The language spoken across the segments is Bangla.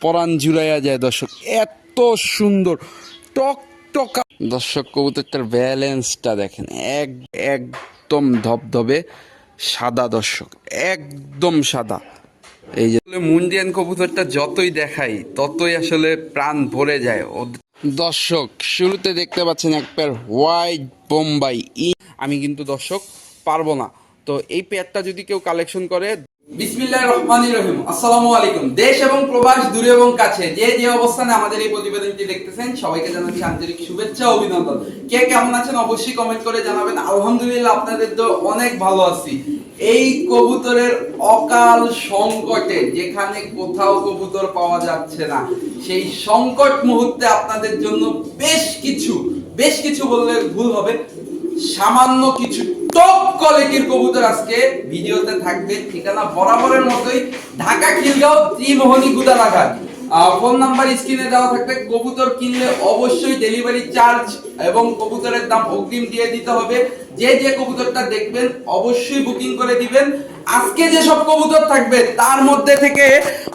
পরাণ জুড়াইয়া যায় দর্শক। এত সুন্দর। টক টকা দর্শক, কবুতরটার ব্যালেন্সটা দেখেন। এক, একদম ধবধবে সাদা দর্শক। একদম সাদা। এই যে মুন্ডিয়ান কবুতরটা যতই দেখাই, ততই আসলে প্রাণ ভরে যায়। দর্শক, শুরুতে দেখতে পাচ্ছেন এক পেয়ার হোয়াইট বোম্বাই আমি কিন্তু দর্শক পারব না। তো এই পেয়ারটা যদি কেউ কালেকশন করে বিসমিল্লাহ রহমান রহিম। আসসালামু আলাইকুম। দেশ এবং প্রবাস দূরে এবং কাছে, যে যে অবস্থানে আমাদের এই প্রতিবেদনটি দেখতেছেন, সবাইকে জানাচ্ছি আন্তরিক শুভেচ্ছা অভিনন্দন। কে কেমন আছেন অবশ্যই কমেন্ট করে জানাবেন। আলহামদুলিল্লাহ আপনাদের তো অনেক ভালো আছি। এই কবুতরের অকাল সংকটে, যেখানে কোথাও কবুতর পাওয়া যাচ্ছে না, সেই সংকট মুহূর্তে আপনাদের জন্য বেশ কিছু বেশ কিছু বললে ভুল হবে। সামান্য কিছু টপ কোয়ালিটির কবুতর আজকে ভিডিওতে থাকবে। ঠিকানা বরাবরের মতোই ঢাকা খিলগাঁও ত্রিমোহনী গুদারাঘাট। ফোন নাম্বার স্ক্রিনে দেওয়া থাকবে। কবুতর কিনলে অবশ্যই ডেলিভারি চার্জ এবং কবুতরের দাম অগ্রিম দিয়ে দিতে হবে। যে যে কবুতরটা দেখবেন অবশ্যই বুকিং করে দিবেন। আজকে যে সব কবুতর থাকবে, তার মধ্যে থেকে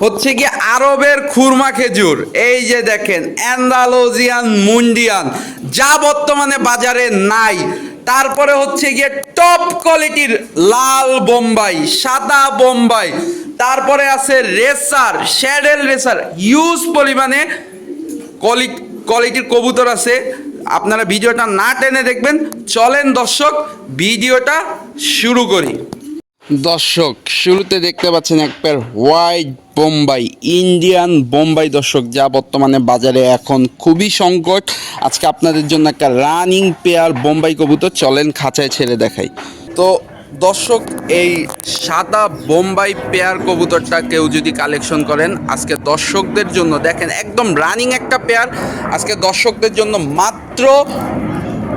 হচ্ছে কি আরবের খুরমা খেজুর। এই যে দেখেন অ্যান্ডালোজিয়ান মুন্ডিয়ান। যা বর্তমানে বাজারে নাই। তারপরে হচ্ছে গিয়ে টপ কোয়ালিটির লাল বোম্বাই, সাদা বোম্বাই, তারপরে আছে রেসার শ্যাডেল রেসার ইউজ পরিমাণে কোয়ালি- কোয়ালিটির কবুতর আছে। আপনারা ভিডিওটা না টেনে দেখবেন, চলেন দর্শক, ভিডিওটা শুরু করি। দর্শক, শুরুতে দেখতে পাচ্ছেন এক pair white Bombay Indian Bombay দর্শক, যা বর্তমানে বাজারে এখন খুবই সংকট। আজকে আপনাদের জন্য একটা রানিং পেয়ার বোম্বাই কবুতর, চলেন খাঁচায় ছেড়ে দেখাই। তো দর্শক, এই সাদা বোম্বাই পেয়ার কবুতরটা কেউ যদি কালেকশন করেন, আজকে দর্শকদের জন্য দেখেন, একদম রানিং একটা পেয়ার আজকে দর্শকদের জন্য মাত্র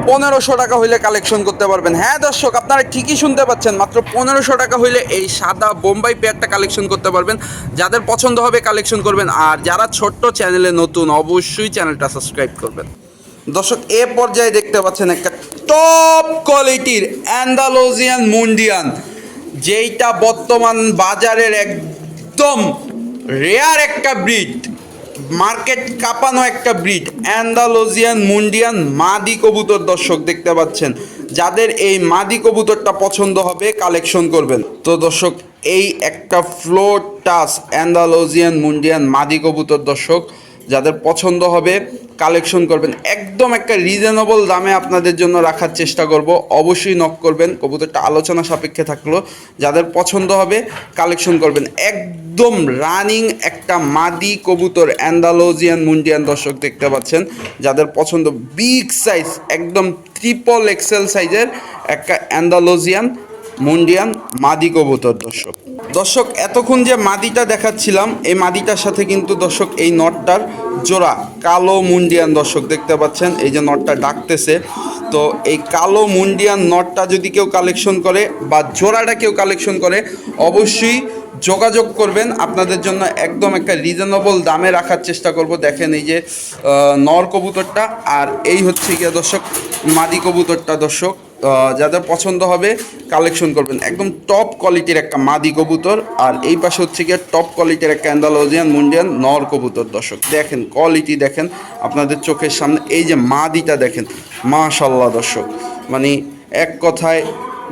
পনেরোশো টাকা হইলে কালেকশন করতে পারবেন। হ্যাঁ দর্শক, আপনারা ঠিকই শুনতে পাচ্ছেন। মাত্র পনেরোশো টাকা হইলে এই সাদা বোম্বাই পেয়ারটা কালেকশন করতে পারবেন। যাদের পছন্দ হবে কালেকশন করবেন। আর যারা ছোট্ট চ্যানেলে নতুন, অবশ্যই চ্যানেলটা সাবস্ক্রাইব করবেন। দর্শক, এ পর্যায়ে দেখতে পাচ্ছেন একটা টপ কোয়ালিটির অ্যান্ডালোজিয়ান মুন্ডিয়ান যেইটা বর্তমান বাজারের একদম রেয়ার একটা ব্রিড মার্কেট কাঁপানো একটা ব্রিড। অ্যান্ডালোজিয়ান মুন্ডিয়ান, মাদি কবুতর দর্শক দেখতে পাচ্ছেন। যাদের এই মাদি কবুতরটা পছন্দ হবে, কালেকশন করবেন। তো দর্শক, এই একটা ফ্লোর টাস অ্যান্ডালোজিয়ান মুন্ডিয়ান, মাদি কবুতর দর্শক যাদের পছন্দ হবে কালেকশন করবেন। একদম একটা রিজনেবল দামে আপনাদের জন্য রাখার চেষ্টা করব। অবশ্যই নক করবেন। কবুতরটা আলোচনা সাপেক্ষে থাকল। যাদের পছন্দ হবে কালেকশন করবেন। একদম রানিং একটা মাদি কবুতর অ্যান্ডালোজিয়ান মুন্ডিয়ান দর্শক দেখতে পাচ্ছেন। যাদের পছন্দ বিগ সাইজ একদম ট্রিপল এক্সেল সাইজের একটা অ্যান্ডালোজিয়ান মুন্ডিয়ান মাদি কবুতর, দর্শক। দর্শক, এতক্ষণ যে মাদিটা দেখাচ্ছিলাম, এই মাদিটার সাথে কিন্তু দর্শক এই নটটার জোড়া কালো মুন্ডিয়ান দর্শক দেখতে পাচ্ছেন, এই যে নটটা ডাকতেছে। তো এই কালো মুন্ডিয়ান নটটা যদি কেউ কালেকশন করে বা জোড়াটা কেউ কালেকশন করে, অবশ্যই যোগাযোগ করবেন। আপনাদের জন্য একদম একটা রিজনেবল দামে রাখার চেষ্টা করব। দেখেন এই যে নর কবুতরটা আর এই হচ্ছে গিয়ে দর্শক, মাদি কবুতরটা দর্শক। যাদের পছন্দ হবে কালেকশন করবেন। একদম টপ কোয়ালিটির একটা মাদি কবুতর। আর এই পাশে হচ্ছে গিয়ে টপ কোয়ালিটির একটা অ্যান্ডালোজিয়ান মুন্ডিয়ান নর কবুতর দর্শক। দেখেন কোয়ালিটি দেখেন, আপনাদের চোখের সামনে এই যে মাদিটা দেখেন মাশাল্লাহ দর্শক। মানে এক কথায়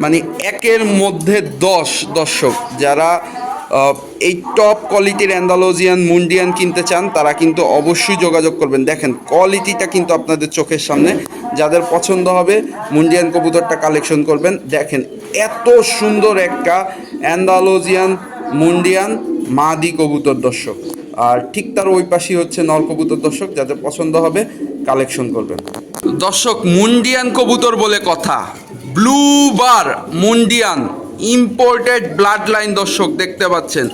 মানে একের মধ্যে দশ দর্শক যারা এই টপ কোয়ালিটির অ্যান্ডালোজিয়ান মুন্ডিয়ান কিনতে চান, তারা কিন্তু অবশ্যই যোগাযোগ করবেন। দেখেন কোয়ালিটিটা কিন্তু আপনাদের চোখের সামনে। যাদের পছন্দ হবে মুন্ডিয়ান কবুতরটা কালেকশন করবেন। দেখেন, এত সুন্দর একটা অ্যান্ডালোজিয়ান মুন্ডিয়ান মাদি কবুতর দর্শক। আর ঠিক তার ওই পাশেই হচ্ছে নর কবুতর দর্শক, যাদের পছন্দ হবে কালেকশন করবেন। দর্শক মুন্ডিয়ান কবুতর বলে কথা। Blue bar Mundian imported bloodline দর্শক দেখতে পাচ্ছেন।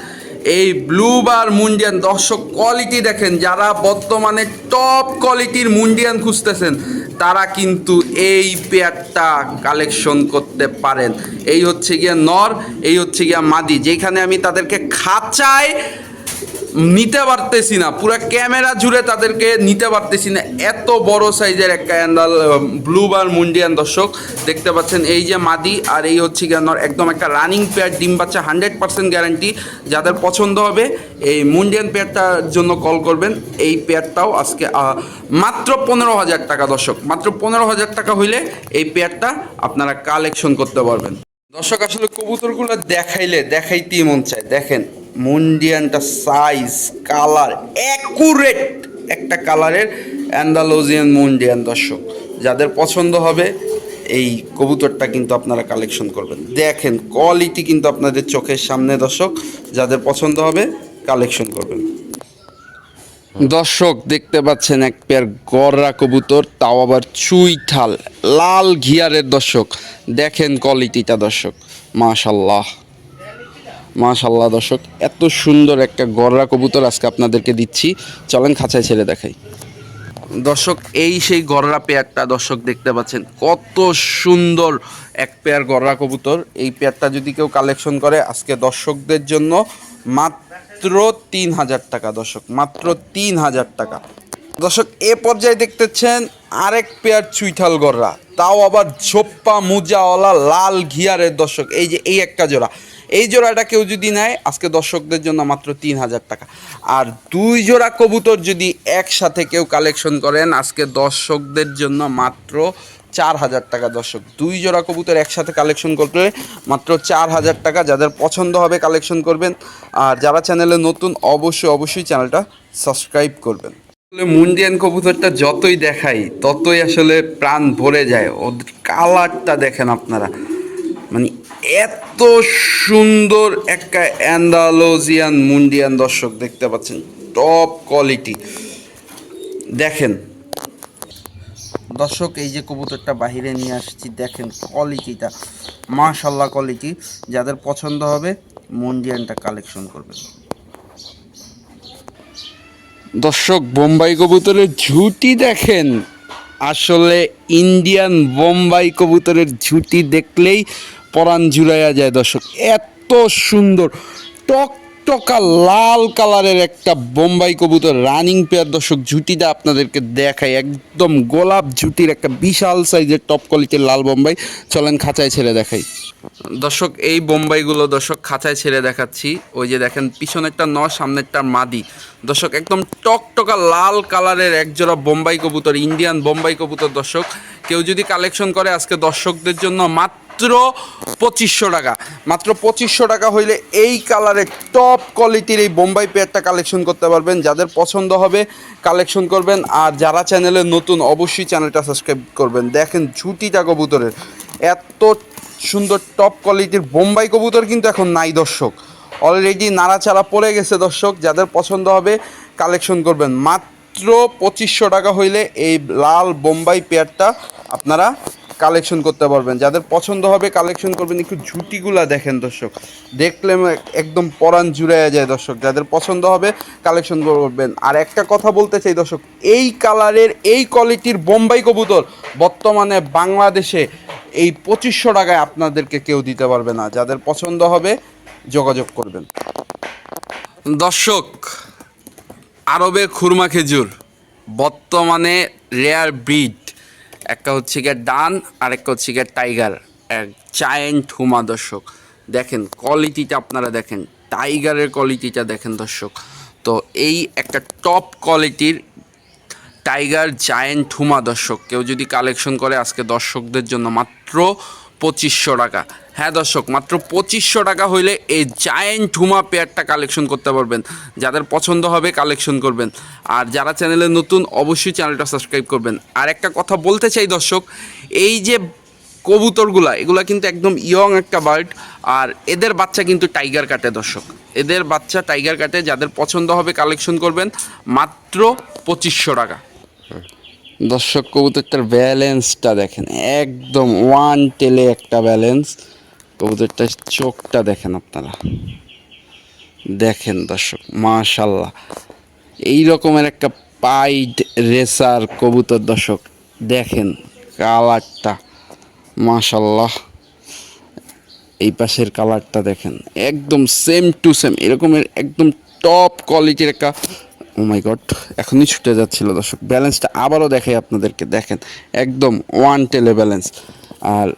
এই ব্লু বার মুন্ডিয়ান দর্শক কোয়ালিটি দেখেন, যারা বর্তমানে টপ কোয়ালিটির মুন্ডিয়ান খুঁজতেছেন, তারা কিন্তু এই পেয়ারটা কালেকশন করতে পারেন। এই হচ্ছে গিয়া নর, এই হচ্ছে গিয়া মাদি, যেখানে আমি তাদেরকে খাঁচায় নিতে পারতেছি না। পুরো ক্যামেরা জুড়ে তাদেরকে নিতে পারতেছি না। এত বড় সাইজের একটা অ্যান্ডাল ব্লু বার মুন্ডিয়ান দর্শক, দেখতে পাচ্ছেন এই যে মাদি আর এই হচ্ছে গিয়ে নর একদম একটা রানিং পেয়ার, ডিম বাচ্চা হান্ড্রেড পার্সেন্ট গ্যারান্টি। যাদের পছন্দ হবে, এই মুন্ডিয়ান পেয়ারটার জন্য কল করবেন। এই পেয়ারটাও আজকে মাত্র পনেরো হাজার টাকা দর্শক। মাত্র পনেরো হাজার টাকা হইলে এই পেয়ারটা আপনারা কালেকশন করতে পারবেন। দর্শক, আসলে কবুতরগুলো দেখাইলে, দেখাইতেই মন চায়। দেখেন মুন্ডিয়ানটা সাইজ কালার অ্যাকুরেট একটা কালারের অ্যান্ডালোজিয়ান মুন্ডিয়ান দর্শক। যাদের পছন্দ হবে, এই কবুতরটা কিন্তু আপনারা কালেকশন করবেন। দেখেন কোয়ালিটি কিন্তু আপনাদের চোখের সামনে, দর্শক। যাদের পছন্দ হবে কালেকশন করবেন। দর্শক, দেখতে পাচ্ছেন এক পেয়ার গররা কবুতর, তাও আবার চুইঠাল লাল ঘিয়ারের দর্শক। দেখেন কোয়ালিটিটা দর্শক। মাশাল্লাহ। মাশাল্লাহ দর্শক, এত সুন্দর একটা গররা কবুতর আজকে আপনাদেরকে দিচ্ছি। চলেন খাঁচায় ছেড়ে দেখাই। দর্শক, এই সেই গররা পেয়ারটা দর্শক দেখতে পাচ্ছেন, কত সুন্দর এক পেয়ার গররা কবুতর। এই পেয়ারটা যদি কেউ কালেকশন করে, আজকে দর্শকদের জন্য মাত্র তিন হাজার টাকা দর্শক, মাত্র তিন হাজার টাকা। দর্শক, এ পর্যায়ে দেখতেছেন আরেক পেয়ার চুইঠাল গররা, তাও আবার ঝোপ্পা মুজাওয়ালা লাল ঘিয়ারের দর্শক, এই যে, এই একটা জোড়া। এই জোড়াটা কেউ যদি নেয়, আজকে দর্শকদের জন্য মাত্র তিন হাজার টাকা। আর দুই জোড়া কবুতর যদি একসাথে কেউ কালেকশন করেন, আজকে দর্শকদের জন্য মাত্র চার হাজার টাকা দর্শক। দুই জোড়া কবুতর একসাথে কালেকশন করলে মাত্র চার হাজার টাকা। যাদের পছন্দ হবে কালেকশন করবেন। আর যারা চ্যানেলে নতুন, অবশ্যই অবশ্যই চ্যানেলটা সাবস্ক্রাইব করবেন। আসলে মুন্ডিয়ান কবুতরটা যতই দেখাই, ততই আসলে প্রাণ ভরে যায়। ওদের কালারটা দেখেন আপনারা। মানে এত সুন্দর একটা অ্যান্ডালোজিয়ান মুন্ডিয়ান দর্শক দেখতে পাচ্ছেন। টপ কোয়ালিটি দেখেন। দর্শক, এই যে কবুতরটা বাহিরে নিয়ে আসছি, দেখেন কোয়ালিটিটা মাশাল্লাহ কোয়ালিটি যাদের পছন্দ হবে, মুন্ডিয়ানটা কালেকশন করবেন। দর্শক, বোম্বাই কবুতরের ঝুটি দেখেন। আসলে ইন্ডিয়ান বোম্বাই কবুতরের ঝুটি দেখলেই পরাণ জুড়াইয়া যায় দর্শক। এত সুন্দর, টকটকা লাল কালারের একটা বোম্বাই কবুতর রানিং পেয়ার দর্শক, ঝুটিটা আপনাদেরকে দেখাই। একদম গোলাপ ঝুটির একটা বিশাল সাইজের টপ কোয়ালিটির লাল বোম্বাই। চলেন খাঁচায় ছেড়ে দেখাই। দর্শক, এই বোম্বাইগুলো দর্শক খাঁচায় ছেড়ে দেখাচ্ছি। ওই যে দেখেন, পিছনেরটা ন সামনেরটা মাদি। দর্শক, একদম টকটকা লাল কালারের একজোড়া বোম্বাই কবুতর, ইন্ডিয়ান বোম্বাই কবুতর দর্শক। কেউ যদি কালেকশন করে আজকে দর্শকদের জন্য মাত্র পঁচিশশো টাকা। মাত্র পঁচিশশো টাকা হইলে এই কালারের টপ কোয়ালিটির এই বোম্বাই পেয়ারটা কালেকশন করতে পারবেন। যাদের পছন্দ হবে কালেকশন করবেন। আর যারা চ্যানেলে নতুন, অবশ্যই চ্যানেলটা সাবস্ক্রাইব করবেন। দেখেন ঝুটিটা কবুতরের। এত সুন্দর টপ কোয়ালিটির বোম্বাই কবুতর কিন্তু এখন নাই দর্শক। অলরেডি নাড়াচাড়া পড়ে গেছে দর্শক। যাদের পছন্দ হবে কালেকশন করবেন। মাত্র পঁচিশশো টাকা হইলে এই লাল বোম্বাই পেয়ারটা আপনারা কালেকশন করতে পারবেন। যাদের পছন্দ হবে কালেকশন করবেন, একটু ঝুটিগুলা দেখেন দর্শক। দেখলে একদম পরাণ জুড়াইয়া যায় দর্শক। যাদের পছন্দ হবে কালেকশন করবেন। আর একটা কথা বলতে চাই দর্শক, এই কালারের, এই কোয়ালিটির বোম্বাই কবুতর বর্তমানে বাংলাদেশে এই পঁচিশশো টাকায় আপনাদেরকে কেউ দিতে পারবে না। যাদের পছন্দ হবে, যোগাযোগ করবেন। দর্শক, আরবের খুরমা খেজুর বর্তমানে রেয়ার ব্রিড একটা হচ্ছে গিয়ে ডান আর একটা হচ্ছে গিয়ে টাইগার, এক জায়েন্ট হুমা দর্শক। দেখেন কোয়ালিটিটা আপনারা দেখেন, টাইগারের কোয়ালিটিটা দেখেন দর্শক। তো এই একটা টপ কোয়ালিটির টাইগার জায়েন্ট হুমা দর্শক। কেউ যদি কালেকশন করে আজকে দর্শকদের জন্য, মাত্র পঁচিশশো টাকা। হ্যাঁ দর্শক, মাত্র পঁচিশশো টাকা হইলে এই জায়েন্ট হুমা পেয়ারটা কালেকশন করতে পারবেন। যাদের পছন্দ হবে কালেকশন করবেন। আর যারা চ্যানেলে নতুন, অবশ্যই চ্যানেলটা সাবস্ক্রাইব করবেন। আর একটা কথা বলতে চাই দর্শক, এই যে কবুতরগুলা, এগুলা কিন্তু একদম ইয়ং একটা বার্ড আর এদের বাচ্চা কিন্তু টাইগার কাটে দর্শক। এদের বাচ্চা টাইগার কাটে, যাদের পছন্দ হবে কালেকশন করবেন, মাত্র পঁচিশশো টাকা। দর্শক কবুতরটার ব্যালেন্সটা দেখেন, একদম ওয়ান টেলে একটা ব্যালেন্স। কবুতরটার চোখটা দেখেন আপনারা। দেখেন দর্শক মাশাল্লাহ এই রকমের একটা পাইড রেসার কবুতর দর্শক, দেখেন কালারটা মাশাল্লাহ এই পাশের কালারটা দেখেন, একদম সেম টু সেম এরকমের একদম টপ কোয়ালিটির একটা ও মাই গড এখনই ছুটে যাচ্ছিল দর্শক। ব্যালেন্সটা আবারও দেখাই আপনাদেরকে, দেখেন, একদম ওয়ান টেলে ব্যালেন্স আর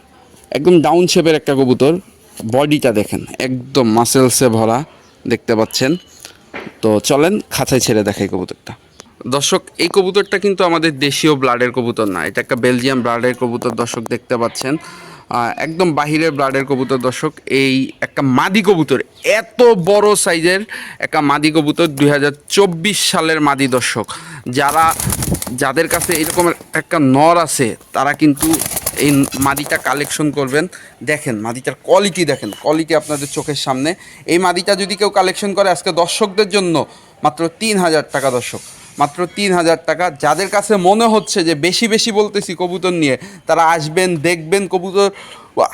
একদম ডাউন শেপের একটা কবুতর বডিটা দেখেন, একদম মাসেলসে ভরা, দেখতে পাচ্ছেন। তো চলেন, খাঁচায় ছেড়ে দেখাই কবুতরটা। দর্শক, এই কবুতরটা কিন্তু আমাদের দেশীয় ব্লাডের কবুতর না, এটা একটা বেলজিয়াম ব্লাডের কবুতর দর্শক, দেখতে পাচ্ছেন। একদম বাহিরের ব্লাডের কবুতর দর্শক, এই একটা মাদি কবুতর, এত বড় সাইজের একটা মাদি কবুতর দু হাজার চব্বিশ সালের মাদি দর্শক। যারা, যাদের কাছে এরকম একটা নর আছে, তারা কিন্তু এই মাদিটা কালেকশন করবেন। দেখেন, মাদিটার কোয়ালিটি দেখেন কোয়ালিটি আপনাদের চোখের সামনে। এই মাদিটা যদি কেউ কালেকশন করে, আজকে দর্শকদের জন্য মাত্র তিন হাজার টাকা দর্শক। মাত্র তিন হাজার টাকা। যাদের কাছে মনে হচ্ছে যে বেশি বেশি বলতেছি কবুতর নিয়ে, তারা আসবেন, দেখবেন, কবুতর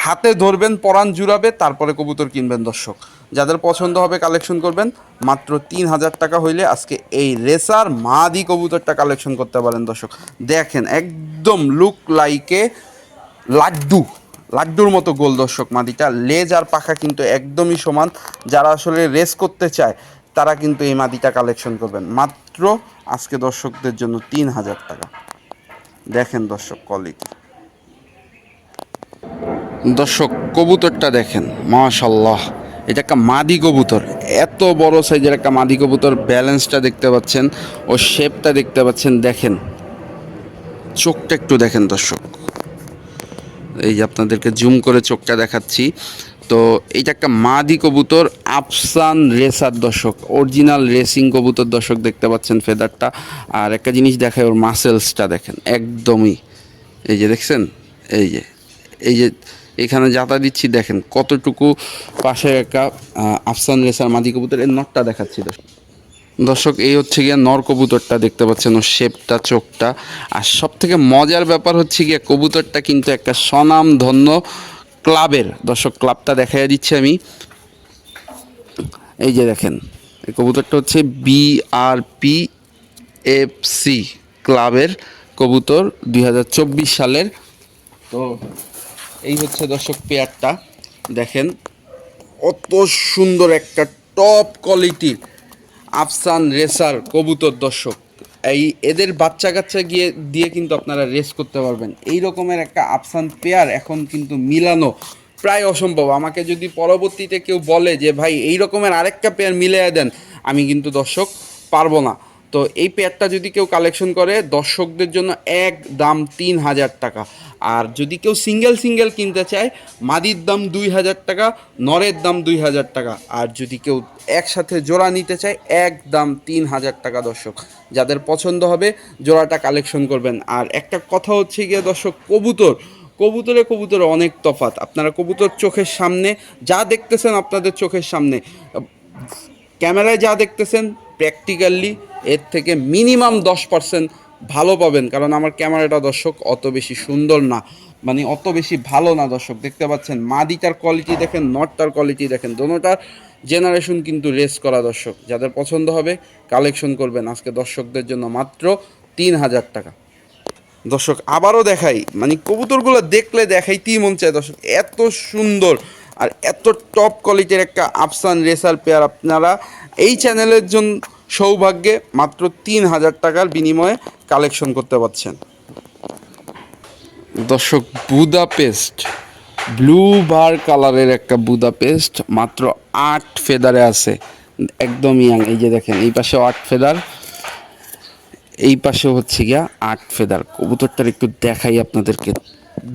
হাতে ধরবেন, পরাণ জুড়াবে, তারপরে কবুতর কিনবেন দর্শক। যাদের পছন্দ হবে কালেকশন করবেন, মাত্র তিন হাজার টাকা হইলে আজকে এই রেসার মাদি কবুতরটা কালেকশন করতে পারেন দর্শক। দেখেন, একদম লুক লাইকে লাড্ডু, লাড্ডুর মতো গোল দর্শক মাদিটা। লেজ আর পাখা কিন্তু একদমই সমান। যারা আসলে রেস করতে চায়, তারা কিন্তু এই মাদিটা কালেকশন করবেন। মাত্র আজকে দর্শকদের জন্য তিন হাজার টাকা। দেখেন দর্শক কোয়ালিটি দর্শক, কবুতরটা দেখেন মাশাল্লাহ এটা একটা মাদি কবুতর, এত বড় সাইজের একটা মাদি কবুতর ব্যালেন্সটা দেখতে পাচ্ছেন ও শেপটা দেখতে পাচ্ছেন, দেখেন। চোখটা একটু দেখেন দর্শক। এই যে আপনাদেরকে জুম করে চোখটা দেখাচ্ছি। তো এইটা একটা মাদি কবুতর, আফসান রেসার দর্শক অরিজিনাল রেসিং কবুতর দর্শক দেখতে পাচ্ছেন ফেদারটা। আর একটা জিনিস দেখায় ওর মাসেলসটা দেখেন, একদমই। এই যে দেখছেন? এই যে এই যে এখানে যাতা দিচ্ছি, দেখেন কতটুকু পাশে একটা আফসান রেসার মাদি কবুতর, এর নটটা দেখাচ্ছি দর্শক। দর্শক, এই হচ্ছে গিয়ে নর কবুতরটা, দেখতে পাচ্ছেন ওর শেপটা চোখটা। আর সব থেকে মজার ব্যাপার হচ্ছে গিয়ে কবুতরটা কিন্তু একটা স্বনাম ধন্য ক্লাবের, দর্শক ক্লাবটা দেখাই দিচ্ছি আমি। এই যে দেখেন, এই কবুতরটা হচ্ছে বিআরপি এফ সি ক্লাবের কবুতর দুই হাজার চব্বিশ সালের। তো এই হচ্ছে দর্শক পেয়ারটা। দেখেন অত সুন্দর একটা টপ কোয়ালিটির আফসান রেসার কবুতর দর্শক। এই এদের বাচ্চা কাচ্চা গিয়ে, দিয়ে কিন্তু আপনারা রেস করতে পারবেন। এই রকমের একটা আফসান পেয়ার এখন কিন্তু মিলানো প্রায় অসম্ভব। আমাকে যদি পরবর্তীতে কেউ বলে যে, ভাই, এই রকমের আরেকটা পেয়ার মিলিয়ে দেন, আমি কিন্তু দর্শক পারব না। তো এই পেয়ারটা যদি কেউ কালেকশন করে, দর্শকদের জন্য এক দাম তিন হাজার টাকা। আর যদি কেউ সিঙ্গেল সিঙ্গেল কিনতে চায়, মাদির দাম দুই হাজার টাকা, নরের দাম দুই হাজার টাকা। আর যদি কেউ একসাথে জোড়া নিতে চায়, এক দাম তিন হাজার টাকা দর্শক। যাদের পছন্দ হবে, জোড়াটা কালেকশন করবেন। আর একটা কথা হচ্ছে গিয়ে দর্শক, কবুতর। কবুতরে কবুতরে অনেক তফাত আপনারা কবুতর চোখের সামনে, যা দেখতেছেন আপনাদের চোখের সামনে। ক্যামেরায় যা দেখতেছেন প্র্যাকটিক্যালি এর থেকে মিনিমাম দশ পার্সেন্ট ভালো পাবেন। কারণ আমার ক্যামেরাটা দর্শক অত বেশি সুন্দর না। মানে অত বেশি ভালো না দর্শক। দেখতে পাচ্ছেন, মাদিটার কোয়ালিটি দেখেন নটটার কোয়ালিটি দেখেন। দোনোটার জেনারেশন কিন্তু রেস করা দর্শক। যাদের পছন্দ হবে কালেকশন করবেন। আজকে দর্শকদের জন্য মাত্র তিন হাজার টাকা। দর্শক, আবারও দেখাই। মানে কবুতরগুলো দেখলে দেখাইতেই মন চায় দর্শক। এত সুন্দর আর এত টপ কোয়ালিটির একটা আফসান রেসার পেয়ার আপনারা এই চ্যানেলের জন্য সৌভাগ্যে মাত্র তিন হাজার টাকার বিনিময়ে কালেকশন করতে পারছেন। দর্শক বুদাপেস্ট ব্লু বার কালারের একটা বুদাপেস্ট মাত্র আট ফেদারে আছে। একদম ইয়াং এই যে দেখেন, এই পাশে আট ফেদার এই পাশে হচ্ছে গিয়া আট ফেদার কবুতরটার একটু দেখাই আপনাদেরকে।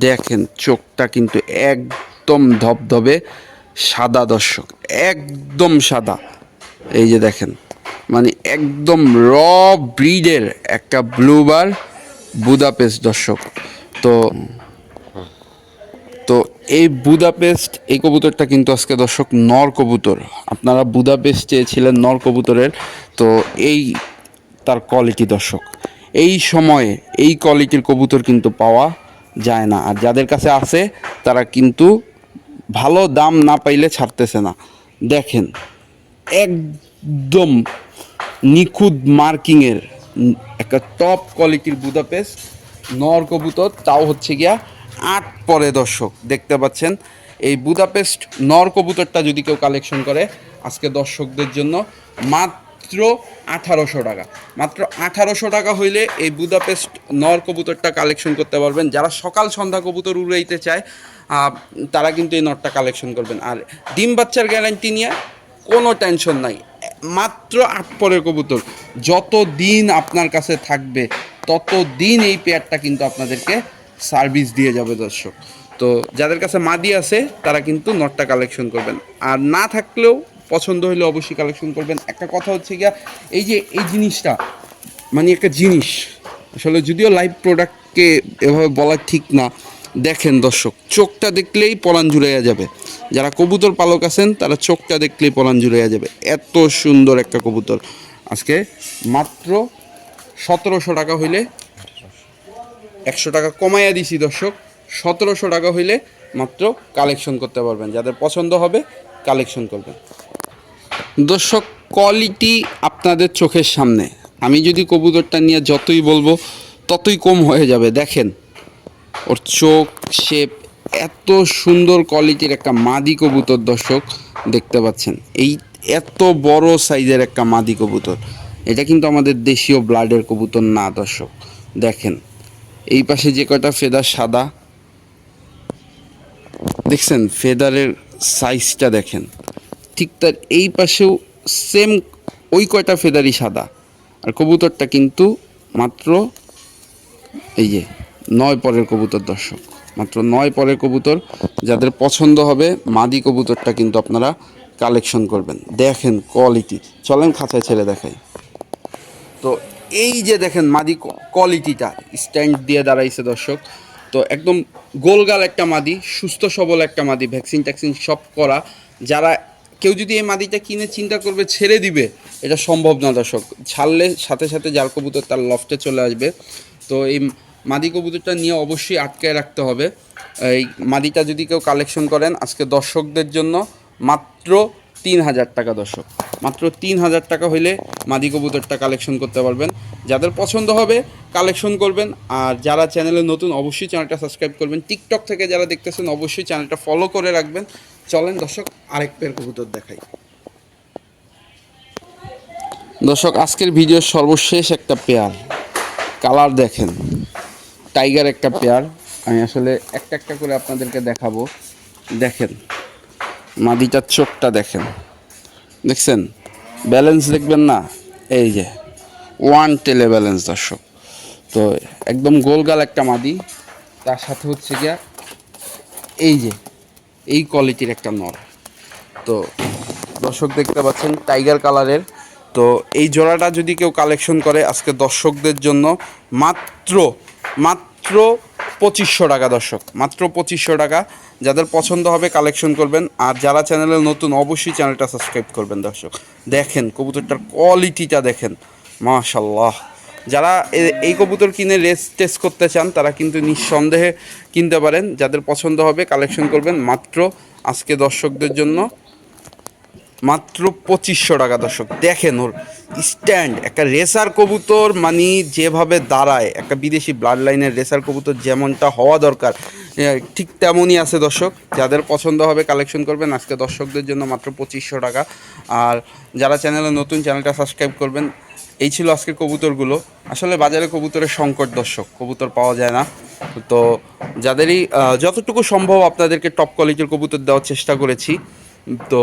দেখেন, চোখটা কিন্তু একদম ধবধবে সাদা দর্শক, একদম সাদা। এই যে দেখেন মানে একদম র ব্রিডের একটা ব্লুবার বুদাপেস্ট দর্শক। তো তো এই বুদাপেস্ট এই কবুতরটা কিন্তু আজকে দর্শক নর কবুতর। আপনারা বুদাপেস্ট চেয়েছিলেন নর কবুতরের, তো এই তার কোয়ালিটি দর্শক। এই সময়ে এই কোয়ালিটির কবুতর কিন্তু পাওয়া যায় না। আর যাদের কাছে আছে, তারা কিন্তু ভালো দাম না পাইলে ছাড়তেছে না। দেখেন একদম নিখুঁত মার্কিংয়ের একটা টপ কোয়ালিটির বুদাপেস্ট নর কবুতর, তাও হচ্ছে গিয়া আট পরে দর্শক। দেখতে পাচ্ছেন, এই বুদাপেস্ট নর কবুতরটা যদি কেউ কালেকশন করে, আজকে দর্শকদের জন্য মাত্র আঠারোশো টাকা। মাত্র আঠারোশো টাকা হইলে এই বুদাপেস্ট নর কবুতরটা কালেকশন করতে পারবেন। যারা সকাল সন্ধ্যা কবুতর উড়াইতে চায় তারা কিন্তু এই নটটা কালেকশন করবেন। আর ডিম বাচ্চার গ্যারান্টি নিয়ে কোনো টেনশন নাই। মাত্র আট পরের কবুতর। যত দিন আপনার কাছে থাকবে, তত দিন এই পেয়ারটা কিন্তু আপনাদেরকে সার্ভিস দিয়ে যাবে দর্শক। তো যাদের কাছে মাদি আছে, তারা কিন্তু নটটা কালেকশন করবেন। আর না থাকলেও পছন্দ হলে অবশ্যই কালেকশন করবেন। একটা কথা হচ্ছে গিয়া, এই যে এই জিনিসটা মানে একটা জিনিস। আসলে যদিও লাইভ প্রোডাক্টকে এভাবে বলা ঠিক না দেখেন দর্শক, চোখটা দেখলেই পলান জুড়াইয়া যাবে। যারা কবুতর পালক আছেন, তারা চোখটা দেখলেই পলান জুড়াইয়া যাবে। এত সুন্দর একটা কবুতর। আজকে মাত্র সতেরোশো টাকা হইলে একশো টাকা কমাইয়া দিছি দর্শক, সতেরোশো টাকা হইলে মাত্র কালেকশন করতে পারবেন। যাদের পছন্দ হবে, কালেকশন করবেন। দর্শক, কোয়ালিটি আপনাদের চোখের সামনে। আমি যদি কবুতরটা নিয়ে যতই বলব, ততই কম হয়ে যাবে। দেখেন ওর চোখ শেপ এত সুন্দর কোয়ালিটির একটা মাদি কবুতর দর্শক দেখতে পাচ্ছেন। এই এত বড় সাইজের একটা মাদি কবুতর। এটা কিন্তু আমাদের দেশীয় ব্লাডের কবুতর না দর্শক। দেখেন, এই পাশে যে কয়টা ফেদার সাদা। দেখছেন ফেদারের সাইজটা দেখেন। ঠিক তার এই পাশেও সেম ওই কয়টা ফেদারই সাদা। আর কবুতরটা কিন্তু মাত্র এই যে নয় পরের কবুতর দর্শক। মাত্র নয় পরের কবুতর যাদের পছন্দ হবে, মাদি কবুতরটা কিন্তু আপনারা কালেকশন করবেন। দেখেন কোয়ালিটি চলেন খাঁচায় ছেড়ে দেখাই। তো এই যে দেখেন মাদি কোয়ালিটিটা স্ট্যান্ড দিয়ে দাঁড়াইছে দর্শক। তো একদম গোলগাল একটা মাদি, সুস্থ সবল একটা মাদি ভ্যাকসিন ট্যাকসিন সব করা। যারা কেউ যদি এই মাদিটা কিনে চিন্তা করবে, ছেড়ে দিবে, এটা সম্ভব না দর্শক। ছাড়লে সাথে সাথে যার কবুতর তার লফটে চলে আসবে। তো এই মাদি কবুতরটা নিয়ে অবশ্যই আটকায় রাখতে হবে। এই মাদিটা যদি কেউ কালেকশন করেন, আজকে দর্শকদের জন্য মাত্র তিন হাজার টাকা দর্শক। মাত্র তিন হাজার টাকা হইলে মাদি কবুতরটা কালেকশন করতে পারবেন। যাদের পছন্দ হবে কালেকশন করবেন। আর যারা চ্যানেলে নতুন, অবশ্যই চ্যানেলটা সাবস্ক্রাইব করবেন। টিকটক থেকে যারা দেখতেছেন, অবশ্যই চ্যানেলটা ফলো করে রাখবেন। চলেন দর্শক, আরেক পের কবুতর দেখাই। দর্শক, আজকের ভিডিওর সর্বশেষ একটা পেয়ার কালার দেখেন। টাইগার একটা পেয়ার। আমি আসলে একটা একটা করে আপনাদেরকে দেখাবো। দেখেন, মাদিটার চোখটা দেখেন। দেখছেন? ব্যালেন্স দেখবেন না? এই যে, ওয়ান টেলে ব্যালেন্স দর্শক। তো একদম গোলগাল একটা মাদি। তার সাথে হচ্ছে গিয়া এই যে, এই কোয়ালিটির একটা নর। তো দর্শক দেখতে পাচ্ছেন, টাইগার কালারের। তো এই জোড়াটা যদি কেউ কালেকশন করে আজকে দর্শকদের জন্য মাত্র মাত্র পঁচিশশো টাকা, দর্শক। মাত্র পঁচিশশো টাকা। যাদের পছন্দ হবে কালেকশন করবেন। আর যারা চ্যানেলে নতুন, অবশ্যই চ্যানেলটা সাবস্ক্রাইব করবেন, দর্শক। দেখেন, কবুতরটার কোয়ালিটিটা দেখেন। মাশাল্লাহ যারা এই কবুতর কিনে রেস টেস্ট করতে চান, তারা কিন্তু নিঃসন্দেহে কিনতে পারেন। যাদের পছন্দ হবে কালেকশন করবেন, মাত্র আজকে দর্শকদের জন্য মাত্র পঁচিশশো টাকা, দর্শক। দেখেন ওর স্ট্যান্ড একটা রেসার কবুতর মানে যেভাবে দাঁড়ায়, একটা বিদেশি ব্লাড লাইনের রেসার কবুতর যেমনটা হওয়া দরকার ঠিক তেমনই আছে, দর্শক। যাদের পছন্দ হবে কালেকশন করবেন, আজকে দর্শকদের জন্য মাত্র পঁচিশশো টাকা। আর যারা চ্যানেলে নতুন চ্যানেলটা সাবস্ক্রাইব করবেন, এই ছিল আজকের কবুতরগুলো। আসলে বাজারে কবুতরের সংকট, দর্শক। কবুতর পাওয়া যায় না। তো যাদেরই যতটুকু সম্ভব আপনাদেরকে টপ কোয়ালিটির কবুতর দেওয়ার চেষ্টা করেছি। তো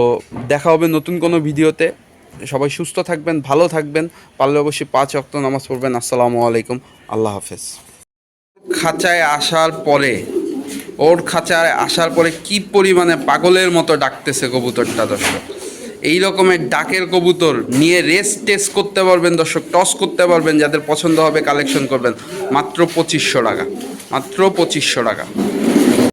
দেখা হবে নতুন কোনো ভিডিওতে। সবাই সুস্থ থাকবেন, ভালো থাকবেন। পারলে অবশ্যই পাঁচ অক্ত নামাজ পড়বেন। আসসালামু আলাইকুম। আল্লাহ হাফেজ। খাঁচায় আসার পরে, ওর খাঁচায় আসার পরে কি পরিমাণে পাগলের মতো ডাকতেছে কবুতরটা, দর্শক? এই রকমের ডাকের কবুতর নিয়ে রেস টেস্ট করতে পারবেন, দর্শক। টস করতে পারবেন, যাদের পছন্দ হবে কালেকশন করবেন। মাত্র পঁচিশশো টাকা। মাত্র পঁচিশশো টাকা।